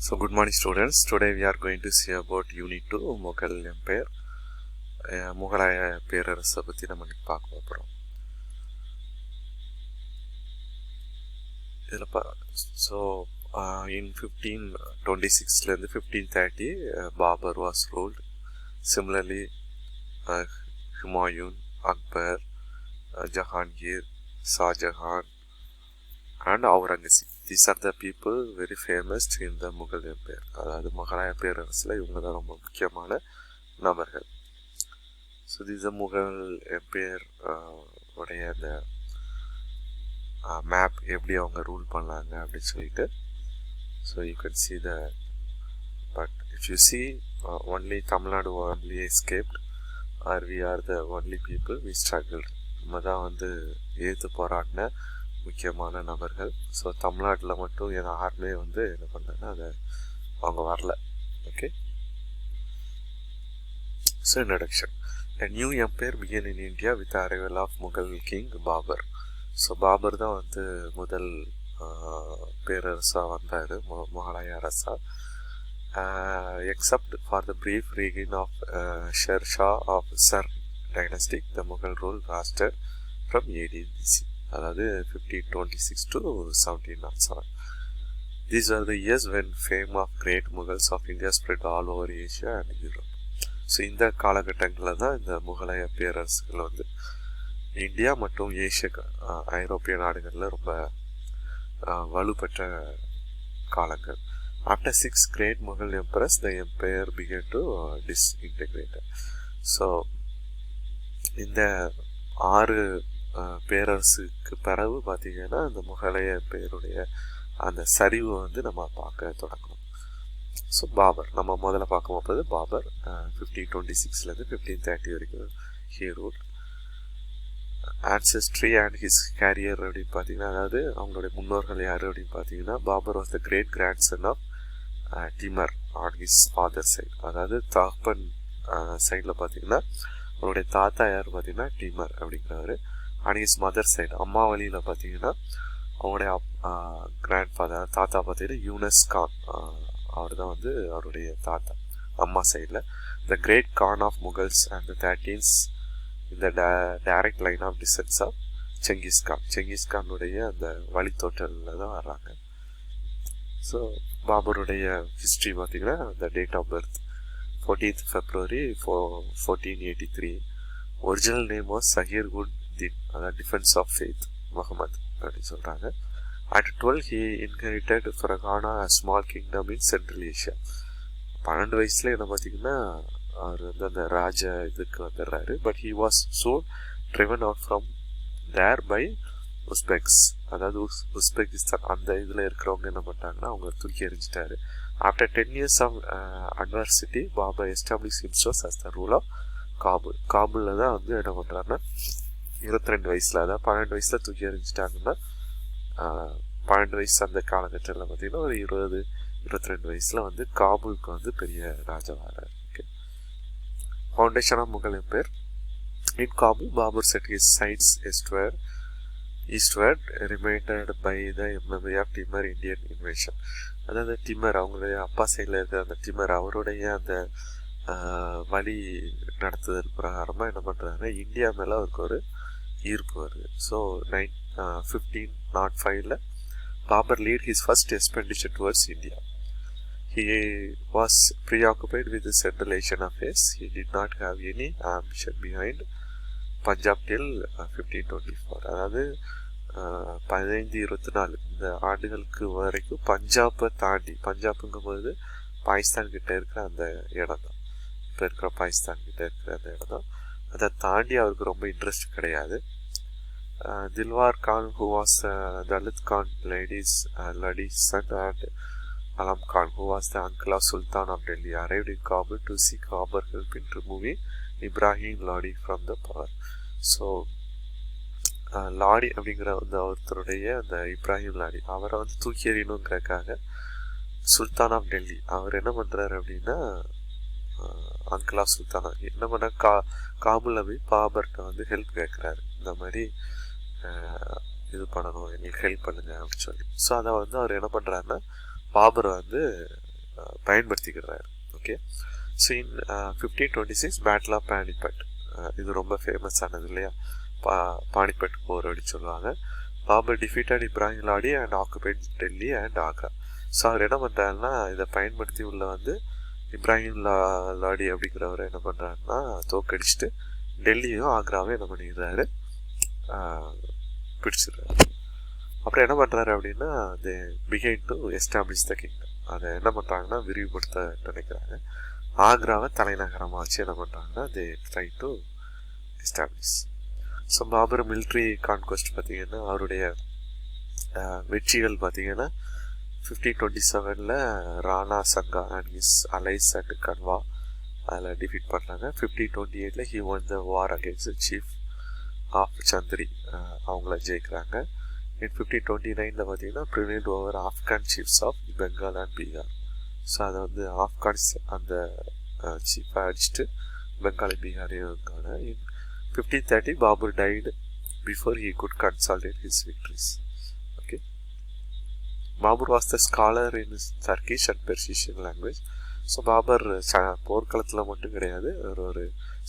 So good morning students. Today we are going to see about Unit 2 Mughal empire முகலாய பேரரசை பற்றி நம்ம இன்னைக்கு பார்க்க போகிறோம் இதில் பா so in fifteen twenty சிக்ஸ்லேருந்து fifteen thirty Babur was ruled similarly Humayun Akbar Jahangir Shah Jahan and Aurangzeb these are the people very famous in the Mughal empire அதாவது முகலாய பேரரசில் இவங்க தான் ரொம்ப முக்கியமான நபர்கள். So this the Mughal empire உடைய அந்த மேப் எப்படி அவங்க ரூல் பண்ணாங்க அப்படின்னு சொல்லிட்டு so you can see the but if you see only Tamil Nadu only escaped are we are the only people we struggle நம்ம தான் வந்து எதிர்த்து போராடின முக்கியமான நபர்கள். ஸோ தமிழ்நாட்டில் மட்டும் யாருமே வந்து என்ன பண்ணாங்கன்னா அதை அவங்க வரல. Okay so introduction A new empire began in India with arrival of Mughal king Babur so Babur தான் வந்து முதல் பேரரசாக வந்தார். முகலாய அரசா. Except for the brief reign of Sher Shah of Sur dynastic the Mughal rule lasted from AD அதாவது fifteen twenty six to seventeen nought seven these are the years when fame of great Mughals of India spread all over Asia and Europe so இந்த காலகட்டங்களில் தான் இந்த முகலாய பேரரசுகள் வந்து India மற்றும் Asia ஐரோப்பிய நாடுகளில் ரொம்ப வலுப்பெற்ற காலங்கள். After six great Mughal emperors the empire began to disintegrated so இந்த ஆறு பேரரசுக்கு பிறகு பார்த்தீங்கன்னா இந்த முகலாய பேருடைய அந்த சரிவு வந்து நம்ம பார்க்க தொடங்கணும் ஸோ பாபர் நம்ம முதல்ல பார்க்க போகிறது பாபர் ஃபிஃப்டீன் டுவெண்ட்டி சிக்ஸ்லேருந்து ஃபிஃப்டீன் தேர்ட்டி வரைக்கும் ஹீரோட் ஆன்சஸ்ட்ரி அண்ட் ஹிஸ் கேரியர் அப்படின்னு பார்த்தீங்கன்னா அதாவது அவங்களுடைய முன்னோர்கள் யார் அப்படின்னு பார்த்தீங்கன்னா Babur was the great grand son of Timur on his father side அதாவது தாப்பன் சைடில் பார்த்தீங்கன்னா அவருடைய தாத்தா யார் பார்த்தீங்கன்னா டிமர் அப்படிங்கிறவர். அண்ட் மதர் சைடு அம்மா வழியில் பார்த்தீங்கன்னா அவங்களுடைய கிராண்ட் ஃபாதர் தாத்தா பார்த்தீங்கன்னா யூனஸ் கான் அவர் தான் வந்து அவருடைய தாத்தா அம்மா சைடில் the great khan of Mughals and the thirteenth இந்த direct line of descents of Genghis Khan செங்கிஸ்கானுடைய அந்த வழித்தோட்டலில் தான் வர்றாங்க. ஸோ பாபருடைய ஹிஸ்ட்ரி பார்த்தீங்கன்னா அந்த date of birth fourteenth February ஃபோ fourteen eighty three original name was Zahir ud din அதான் டிஃபென்ஸ் ஆஃப் ஃபேத் முகமது அப்படின்னு சொல்கிறாங்க at twelve he inherited Fergana small kingdom in Central Asia பன்னெண்டு வயசுல என்ன பார்த்தீங்கன்னா அவர் வந்து அந்த ராஜ இதுக்கு வந்துடுறாரு. But he was so driven out from there by Uzbeks அதாவது உஸ் உஸ்பெகிஸ்தான். அந்த இதில் இருக்கிறவங்க என்ன பண்ணிட்டாங்கன்னா அவங்க தூக்கி எறிஞ்சிட்டாரு. After ten years of adversity Babur establish himself as the rule of Kabul காபுலில் தான் வந்து என்ன பண்ணுறாருன்னா இருபத்தி ரெண்டு வயசில் அதாவது பன்னெண்டு வயசில் தூக்கி எறிஞ்சிட்டாங்கன்னா பன்னெண்டு வயசு அந்த காலகட்டத்தில் பார்த்திங்கன்னா ஒரு இருபது இருபத்தி ரெண்டு வயசில் வந்து காபூலுக்கு வந்து பெரிய ராஜாவாகிறார் இருக்கு foundation of Mughal empire in Kabul Babur set his sights eastward eastward reminded by the memory of Timur Indian invasion அதாவது டிமர் அவங்களுடைய அப்பா சைடில் இருக்கிற அந்த டிமர் அவருடைய அந்த வழி நடத்துதல் பிரகாரமாக என்ன பண்ணுறாருன்னா இந்தியா மேலே அவருக்கு ஒரு ஈர்ப்பு வருது ஸோ நைன் ஃபிஃப்டீன் நாட் ஃபைவ்ல Babur led his first expenditure towards India he was preoccupied with Central Asian affairs he did not have any ambition behind Punjab till fifteen twenty four அதாவது uh, பதினைந்து இருபத்தி நாலு இந்த ஆண்டுகளுக்கு வரைக்கும் பஞ்சாப்பை தாண்டி பஞ்சாப்புங்கும்போது பாகிஸ்தான் கிட்ட இருக்கிற அந்த இடம் தான் இப்போ இருக்கிற பாகிஸ்தான் கிட்ட இருக்கிற அந்த இடம் தான் அதை தாண்டி அவருக்கு ரொம்ப இன்ட்ரெஸ்ட் கிடையாது. Dilwar Khan who was Daulat Khan Lodi's Lodi's son and Alam Khan who was the uncle of sultan of Delhi arrived in Kabul to seek Babur help in removing Ibrahim Lodi from the power so Lodi அப்படிங்கிற அந்த ஒருத்தருடைய அந்த இப்ராஹிம் லாடி அவரை வந்து தூக்கி எறியணுங்கிறக்காக சுல்தான் of Delhi அவர் என்ன பண்ணுறாரு அப்படின்னா uh, அங்கிளா சுல்தானா என்ன பண்ணால் கா காபூலில் போய் பாபர்கிட்ட வந்து ஹெல்ப் கேட்குறாரு. இந்த மாதிரி இது பண்ணணும் எங்களுக்கு ஹெல்ப் பண்ணுங்க அப்படின்னு சொல்லி. ஸோ அதை வந்து அவர் என்ன பண்ணுறாருன்னா பாபரை வந்து பயன்படுத்திக்கிறார். Okay so in fifteen twenty six battle of Panipat இது ரொம்ப ஃபேமஸானது இல்லையா? பா பானிபட் போர் அப்படின்னு சொல்லுவாங்க. Babur defeated Ibrahim Lodi and occupied Delhi and Agra. So அவர் என்ன பண்ணுறாருன்னா இதை பயன்படுத்தி உள்ள வந்து இப்ராஹிம் லா லாடி அப்படிங்கிறவர் என்ன பண்ணுறாருன்னா தோக்கடிச்சிட்டு டெல்லியும் ஆக்ராவும் என்ன பண்ணிடுறாரு பிடிச்சிடுறாரு அப்புறம் என்ன பண்ணுறாரு அப்படின்னா அது begin to establish the kingdom அதை என்ன பண்ணுறாங்கன்னா விரிவுபடுத்த நினைக்கிறாங்க ஆக்ராவை தலைநகரமாக வச்சு என்ன பண்ணுறாங்கன்னா they try to establish so Babur military conquest பார்த்திங்கன்னா அவருடைய வெற்றிகள் பார்த்திங்கன்னா ஃபிஃப்டீன் டுவெண்ட்டி செவனில் Rana Sanga and is allies and Khanwa அதில் டிஃபீட் பண்ணுறாங்க ஃபிஃப்டீன் டுவெண்ட்டி எயிட்டில் he won the war against chief of Chanderi அவங்கள ஜெயிக்கிறாங்க. இன் ஃபிஃப்டீன் டுவெண்ட்டி நைனில் பார்த்தீங்கன்னா ப்ரினிட் over Afghan chiefs of Bengal and Bihar so அதை வந்து ஆப்கான்ஸ் அந்த சீஃபாக அடிச்சுட்டு பெங்காலி பீகாரையும் இருக்காங்க in fifteen thirty Babur died before he could consolidate his victories okay Babur was the scholar in Turkish and Persian language so Babur போர்க்களத்தில் மட்டும் கிடையாது. ஒரு ஒரு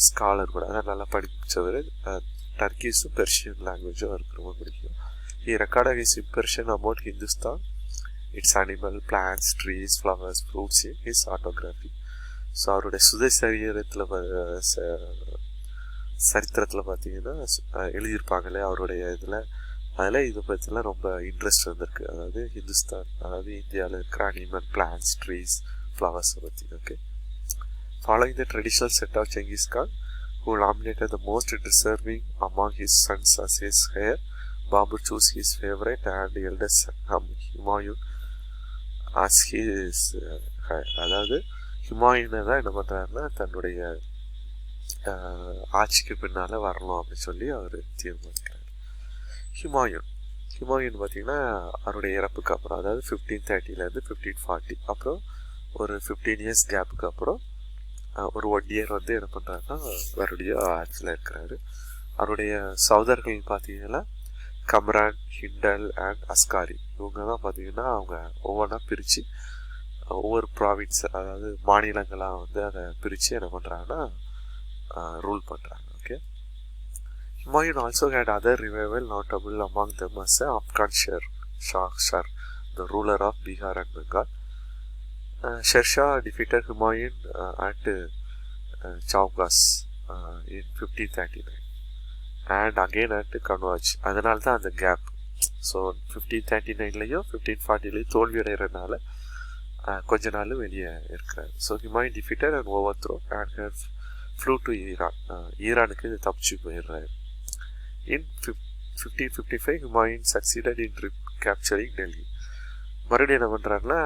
ஸ்காலர் கூட. அதான் நல்லா படித்தவர் டர்க்கிஸும் பெர்ஷியன் லாங்குவேஜும் அவருக்கு ரொம்ப பிடிக்கும் he record his impression about Hindustan its animal plants trees flowers fruits his autobiography so அவருடைய சுத சரீரத்தில் சரித்திரத்தில் பார்த்தீங்கன்னா எழுதியிருப்பாங்களே அவருடைய இதில். அதில் இதை பற்றிலாம் ரொம்ப இன்ட்ரெஸ்ட் வந்திருக்கு. அதாவது ஹிந்துஸ்தான் அதாவது இந்தியாவில் இருக்கிற அனிமல் பிளான்ஸ் ட்ரீஸ் ஃப்ளவர்ஸை பற்றி okay following the traditional set of Genghis Khan who nominated the most deserving among his sons as his heir. Babu chose his favorite and eldest son um, Humayun as his uh, அதாவது ஹிமாயுனை தான் என்ன பண்ணுறாருன்னா தன்னுடைய uh, ஆட்சிக்கு பின்னால் வரணும் அப்படின்னு சொல்லி அவர் தீர்மானிக்கிறார். ஹிமாயுன் ஹிமாயுன் பார்த்தீங்கன்னா அவருடைய இறப்புக்கு அப்புறம் அதாவது ஃபிஃப்டீன் தேர்ட்டிலேருந்து ஃபிஃப்டீன் ஃபார்ட்டி அப்புறம் ஒரு ஃபிஃப்டீன் இயர்ஸ் கேப்புக்கு அப்புறம் ஒரு ஒன் இயர் வந்து என்ன பண்ணுறாருன்னா மறுபடியும் ஆட்சியில் இருக்கிறாரு. அவருடைய சகோதரர்கள் பார்த்தீங்கன்னா கம்ரான் ஹிண்டல் அண்ட் அஸ்காரி. இவங்க தான் பார்த்தீங்கன்னா அவங்க ஒவ்வொன்றா பிரித்து ஒவ்வொரு ப்ராவின்ஸ் அதாவது மாநிலங்களாக வந்து அதை பிரித்து என்ன பண்ணுறாங்கன்னா ரூல் பண்ணுறாங்க okay Humayun also had other rival notable among them as Afghan Sher Shah Sher the ruler of Bihar and Bengal Sher Shah defeated Humayun at சவுகாஸ் in fifteen thirty nine and again at Kannauj அதனால தான் அந்த gap so fifteen thirty நைன்லேயும் fifteen ஃபார்ட்டிலையும் தோல்வி அடைகிறதுனால கொஞ்ச நாள் வெளியே இருக்கிறார். So Humayun defeated and over throw and her flew to Iran ஈரானுக்கு இது தப்பிச்சு போயிடுறாரு. In fifteen fifty five Humayun succeeded in recapturing Delhi மறுபடியும் என்ன பண்ணுறாருன்னா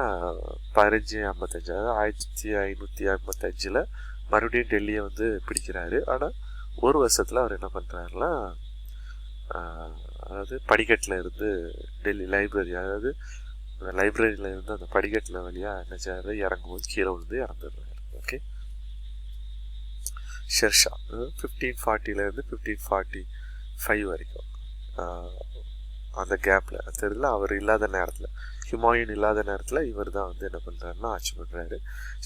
பதினஞ்சு ஐம்பத்தஞ்சு அதாவது ஆயிரத்தி ஐநூற்றி ஐம்பத்தஞ்சில் மறுபடியும் டெல்லியை வந்து பிடிக்கிறாரு. ஆனால் ஒரு வருஷத்தில் அவர் என்ன பண்ணுறாருன்னா அதாவது படிக்கட்டில் இருந்து டெல்லி லைப்ரரி அதாவது லைப்ரரியில் இருந்து அந்த படிக்கட்டில் வழியாக என்ன செய்யறாரு இறங்கும்போது கீழே விழுந்து இறந்துடுறாரு. ஓகே? ஷெர்ஷா ஃபிஃப்டீன் ஃபார்ட்டிலேருந்து ஃபிஃப்டீன் ஃபார்ட்டி ஃபைவ் வரைக்கும். அந்த கேப்பில் தெரியல அவர் இல்லாத நேரத்தில். ஹிமாயூன் இல்லாத நேரத்தில் இவர் தான் வந்து என்ன பண்ணுறாருன்னா ஆட்சி பண்ணுறாரு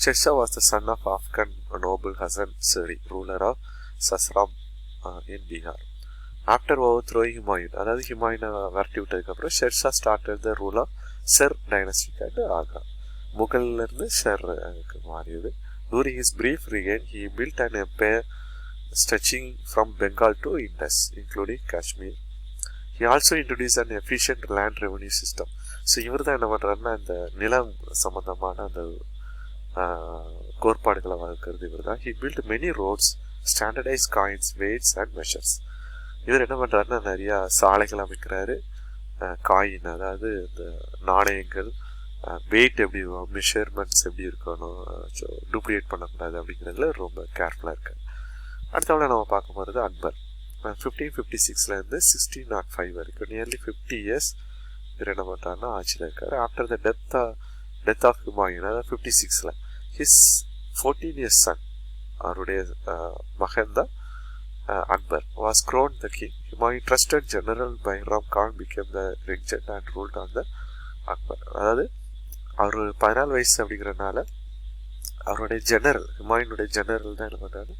Sher Shah was the son of Afghan noble Hasan சரி ruler of Sasaram in Bihar after over throw Humayun அதாவது ஹிமாயினை விரட்டி விட்டதுக்கப்புறம் Sher Shah started the rule of Sur dynastic ஆகா ஆக்ரா முகல்லேருந்து ஷெர் மாறியது. During his brief reign he built and empire stretching from Bengal to Indus including Kashmir he also introduce and efficient land revenue system so இவர் தான் என்ன பண்ணுறாருன்னா இந்த நிலம் சம்மந்தமான அந்த கோட்பாடுகளை வகுக்கிறது இவர் தான். He built many roads standardize coins weights and measures இவர் என்ன பண்ணுறாருன்னா நிறையா சாலைகள் அமைக்கிறாரு. காயின் அதாவது இந்த நாணயங்கள் வெயிட் எப்படி மெஷர்மெண்ட்ஸ் எப்படி இருக்கணும் ஸோ டூப்ளிகேட் பண்ணக்கூடாது அப்படிங்கிறதுல ரொம்ப கேர்ஃபுல்லாக இருக்கார். அடுத்தவளை நம்ம பார்க்க போகிறது அக்பர். ஃபிஃப்டீன் ஃபிஃப்டி சிக்ஸ்லேருந்து சிக்ஸ்டீன் நாட் ஃபைவ் வரைக்கும் நியர்லி ஃபிஃப்டி இயர்ஸ் இவர் என்ன பண்ணுறாருன்னா ஆட்சியில் இருக்கார். After the death death of Humayun அதாவது ஃபிஃப்டி சிக்ஸில் ஹிஸ் ஃபோர்டீன் இயர்ஸ் சன் அவருடைய மகன் தான் Akbar. Was crowned the king Humayun trusted general Bairam Khan became the regent and ruled on the Akbar அதாவது அவர் பதினாலு வயசு அப்படிங்கிறனால அவருடைய ஜெனரல் ஹிமாயினுடைய ஜெனரல் தான் என்ன பண்ணுறாரு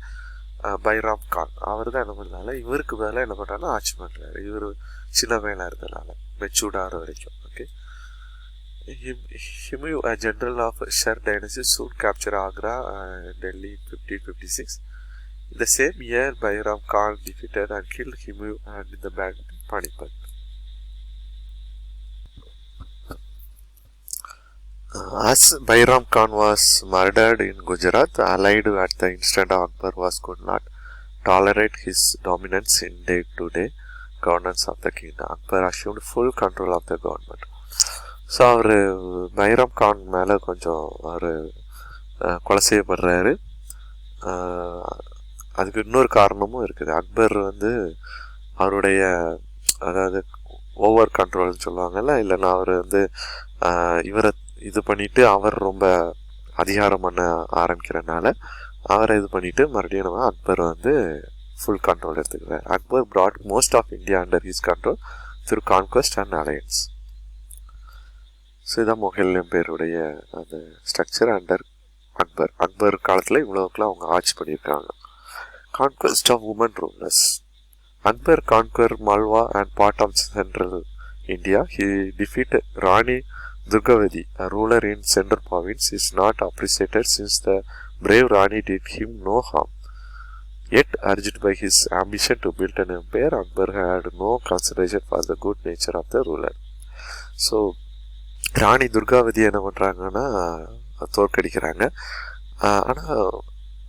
பைராம் கான் அவர் தான் என்ன பண்ணால இவருக்கு மேலே என்ன பண்ணுறாருன்னா ஆட்சி பண்ணுறாரு இவர் சின்ன வேலை இருந்தனால மெச்சூர்ட் ஆகிற வரைக்கும் okay Himu, a general of Shar dynasty, soon captured Agra and Delhi in 1556. In the same year, Bairam Khan defeated and killed Himu and in the Battle of Panipat. As Bairam Khan was murdered in Gujarat, allied at the instant Akbar was could not tolerate his dominance in day-to-day Governance of the kingdom Akbar assumed full control of the government so அவர் பைரம் கான் மேலே கொஞ்சம் அவர் கொலை செய்யப்படுறாரு. அதுக்கு இன்னொரு காரணமும் இருக்குது. அக்பர் வந்து அவருடைய அதாவது ஓவர் கண்ட்ரோல்னு சொல்லுவாங்கல்ல? இல்லைன்னா அவர் வந்து இவரை இது பண்ணிட்டு அவர் ரொம்ப அதிகாரம் பண்ண ஆரம்பிக்கிறனால அவரை இது பண்ணிட்டு மறுபடியும் நம்ம அக்பர் வந்து full control எடுத்துக்கிறார் Akbar brought most of India under his control through conquest and alliance so இதான் மொஹல் எம்பேருடைய அந்த ஸ்ட்ரக்சர் அண்டர் அக்பர் அக்பர் காலத்தில் இவ்வளோக்குலாம் அவங்க ஆட்சி பண்ணியிருக்காங்க. Conquest of women rulers Akbar conquer Malwa and part of central India he defeat Rani Durgavati a ruler in central province is not appreciated since the brave Rani did him no harm. Yet, urged by his ambition to build an empire, Akbar had no consideration for the good nature of the ruler. So Rani Durgavati என்ன பண்ணுறாங்கன்னா தோற்கடிக்கிறாங்க ஆனால்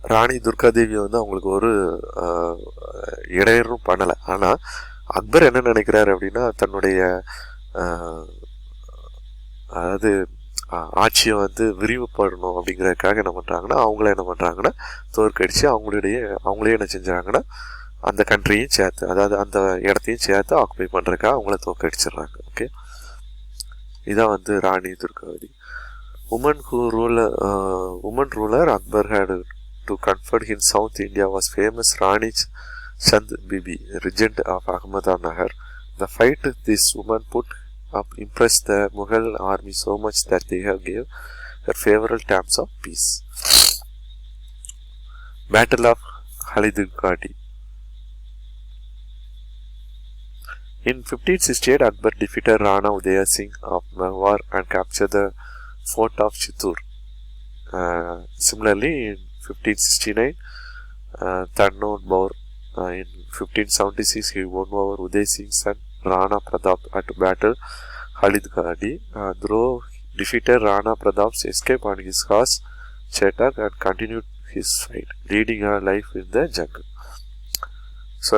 ராணி துர்காதேவி வந்து அவங்களுக்கு ஒரு இடையரும் பண்ணலை ஆனால் அக்பர் என்ன நினைக்கிறாரு அப்படின்னா தன்னுடைய அதாவது ஆட்சியை வந்து விரிவுபடணும் அப்படிங்கிறதுக்காக என்ன பண்ணுறாங்கன்னா அவங்கள என்ன பண்ணுறாங்கன்னா தோற்கடித்து அவங்களுடைய அவங்களே என்ன செஞ்சாங்கன்னா அந்த கண்ட்ரியும் சேர்த்து அதாவது அந்த இடத்தையும் சேர்த்து ஆக்குபை பண்ணுறதுக்காக அவங்கள தோற்கடிச்சிடுறாங்க ஓகே இதான் வந்து Rani Durgavati. Women who ruler women ruler Akbar had to confront in south India was famous Rani Chand Bibi regent of Ahmednagar the fight this women but impressed the Mughal army so much that they have gave her favorable terms of peace. Battle of Halidugadi In 1568, Akbar defeated Rana Udaya Singh of Mewar and captured the fort of Chittur. Uh, similarly, in 1569, uh, Tanno Baur uh, in 1576, he won over Uday Singh's son Rana Pratap at battle Halidgadi. Uh, though defeated Rana Pratap's escape on his horse Chetak and continued his fight, leading a life in the jungle. So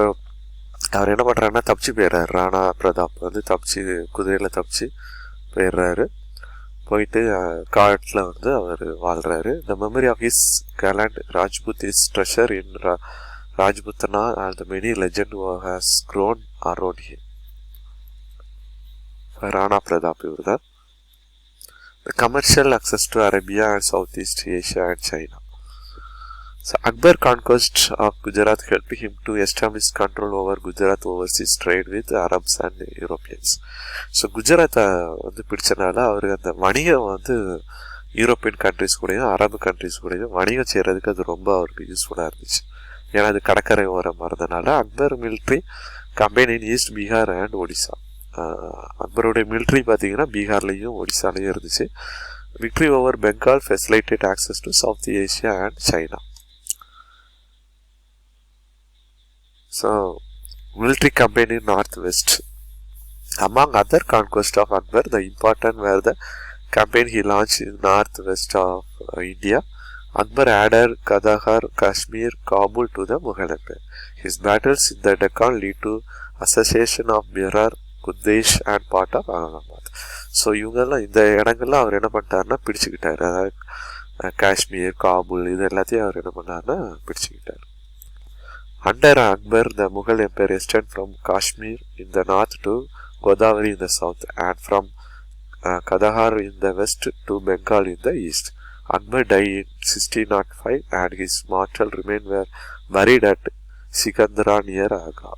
அவர் என்ன பண்ணுறாருன்னா தப்பிச்சு போயிடுறாரு ராணா பிரதாப் வந்து தப்பிச்சு குதிரையில் தப்பிச்சு போயிடுறாரு போயிட்டு காட்டில் வந்து அவர் வாழ்கிறாரு the memory of his gallant Rajput is treasure in Rajputana and the many legend has grown around him Rana Pratap இவர் தான் the commercial access to Arabia and Southeast Asia and China. So Akbar conquest of Gujarat helped him to establish control over Gujarat overseas trade with Arabs and Europeans so குஜராத்தை வந்து பிடிச்சனால அவருக்கு அந்த வணிகம் வந்து European countries கூடயும் அரபு countries கூடயும் வணிகம் செய்கிறதுக்கு அது ரொம்ப அவருக்கு யூஸ்ஃபுல்லாக இருந்துச்சு ஏன்னா அது கடற்கரை ஓரமாக இருந்தனால Akbar military company in east Bihar and Odisha அக்பருடைய military பார்த்தீங்கன்னா பீகார்லேயும் ஒடிசாலையும் இருந்துச்சு victory over Bengal facilitate access to south Asia and China so military company north west Among other conquests of Akbar, the important were the campaign he launched in northwest of uh, India. Akbar added Kandahar, Kashmir, Kabul to the Mughal Empire. His battles in the Deccan lead to association of Berar, Khandesh and part of Ahmedabad so இவங்கெல்லாம் இந்த இடங்கள்லாம் அவர் என்ன பண்ணிட்டாருன்னா பிடிச்சிக்கிட்டார். அதாவது காஷ்மீர் காபூல் இது எல்லாத்தையும் அவர் என்ன பண்ணாருன்னா பிடிச்சுக்கிட்டார். Under Akbar the Mughal empire extend from Kashmir in the north to Godavari in the south and from Kandahar in the west to Bengal in the east Akbar die in sixteen naught five and his mortal remain were buried at Sikandra near Agra